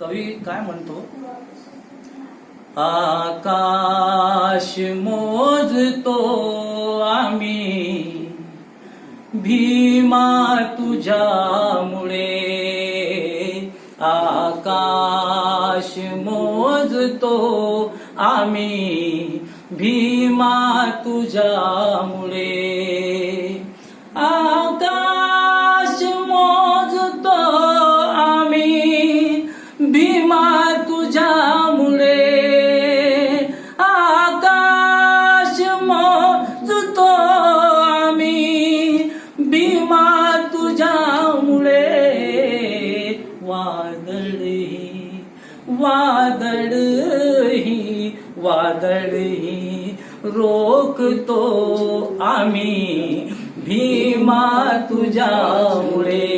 कवी काय म्हणतो? आकाश मोजतो आम्ही भीमा तुझ्यामुळे. आकाश मोजतो आम्ही भीमा तुझ्यामुळे. मोजतो आम्ही. भीमा तुझ्यामुळे वादळी वादळही वादळही रोखतो आम्ही. भीमा तुझ्यामुळे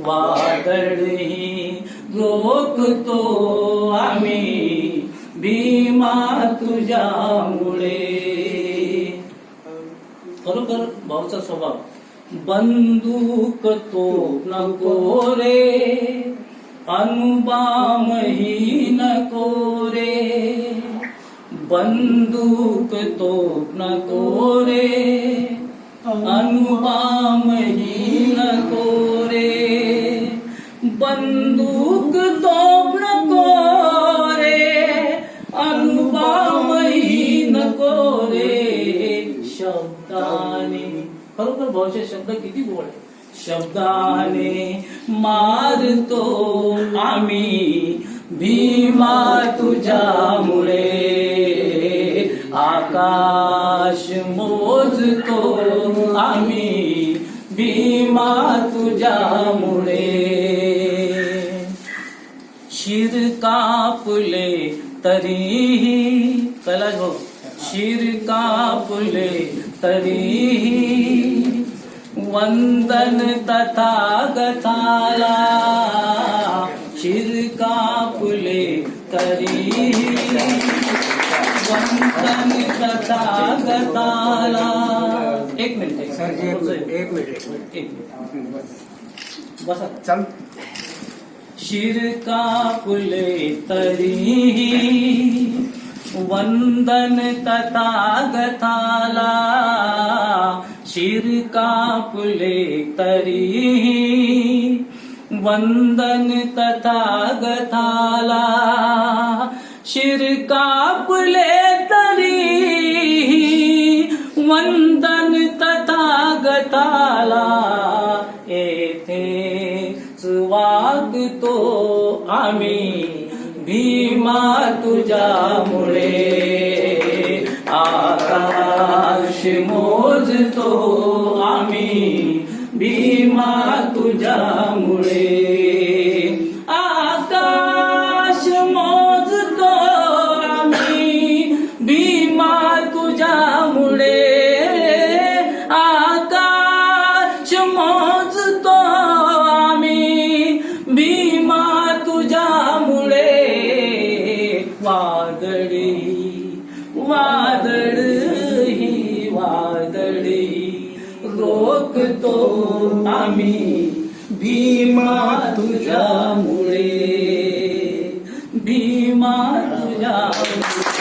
वादळही रोखतो आम्ही. भीमा तुझ्यामुळे भाऊचा स्वभाव. बंदूक तो नको रे अनुबामही नको रे बंदूक तो नको रे अनुबामही नको रे बंदूक तो नको रे अनुबामही नको रे शब्दा खरोखर भाऊचे शब्द किती गोड आहे शब्दाने मारतो आम्ही भीमा तुझ्यामुळे. आकाश मोजतो आम्ही भीमा तुझ्यामुळे. शिर कापले तरीही कला भाऊ शिर कापले तरीही वंदन तथागताला शिर कापले तरीही वंदन तथागताला एक मिनिट एक सर एक मिनिट एक मिनिट. एक मिनिट. बसा. चल. शिर कापुले तरीही वंदन तथागताला शिर कापले तरीही वंदन तथागताला शिर कापले तरीही वंदन तथागताला सुवाग वागतो आम्ही भीमा तुझ्यामुळे। मोजतो आम्ही भीमा तुझ्यामुळे आकाश मोजतो आम्ही भीमा तुझ्यामुळे आकाश मोजतो आम्ही भीमा तुझ्यामुळे वादळी वादळही वादळ रोखतो आम्ही भीमा तुझ्यामुळे. भीमा तुझ्यामुळे.